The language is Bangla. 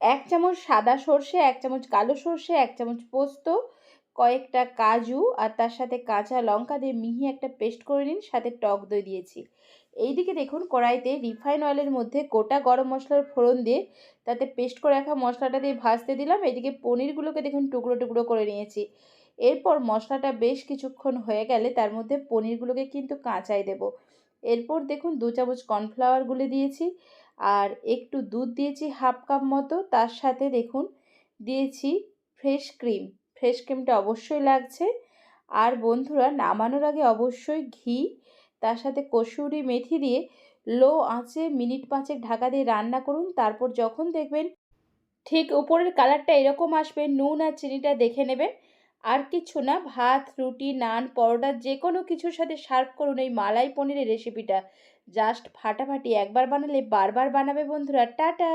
এক চামচ সাদা সর্ষে, এক চামচ কালো সর্ষে, এক চামচ পোস্ত, কয়েকটা কাজু আর তার সাথে কাঁচা লঙ্কা দিয়ে মিহি একটা পেস্ট করে নিন, সাথে টক দই দিয়েছি। এইদিকে দেখুন, কড়াইতে রিফাইন অয়েলের মধ্যে গোটা গরম মশলার ফোড়ন দিয়ে তাতে পেস্ট করে রাখা মশলাটা দিয়ে ভাজতে দিলাম। এদিকে পনিরগুলোকে দেখুন, টুকরো টুকরো করে নিয়েছি। এরপর মশলাটা বেশ কিছুক্ষণ হয়ে গেলে তার মধ্যে পনিরগুলোকে কিন্তু কাঁচাই দেব। এরপর দেখুন, দু চামচ কর্নফ্লাওয়ার গুলে দিয়েছি। আর একটু দুধ দিয়েছি হাফ কাপ মতো, তার সাথে দেখুন দিয়েছি ফ্রেশ ক্রিম। ফ্রেশ ক্রিমটা অবশ্যই লাগছে। আর বন্ধুরা, নামানোর আগে অবশ্যই ঘি, তার সাথে কসুরি মেথি দিয়ে লো আঁচে, মিনিট পাঁচেক ঢাকা দিয়ে রান্না করুন। তারপর যখন দেখবেন ঠিক উপরের কালারটা এরকম আসবে, নুন আর চিনিটা দেখে নেবেন। আর কিছু না, ভাত, রুটি, নান, পরোটা যে কোনো কিছুর সাথে সার্ভ করুন এই মালাই পনিরের রেসিপিটা জাস্ট ফাটাফাটি একবার বানালে বারবার বানাবে বন্ধুরা। টাটা!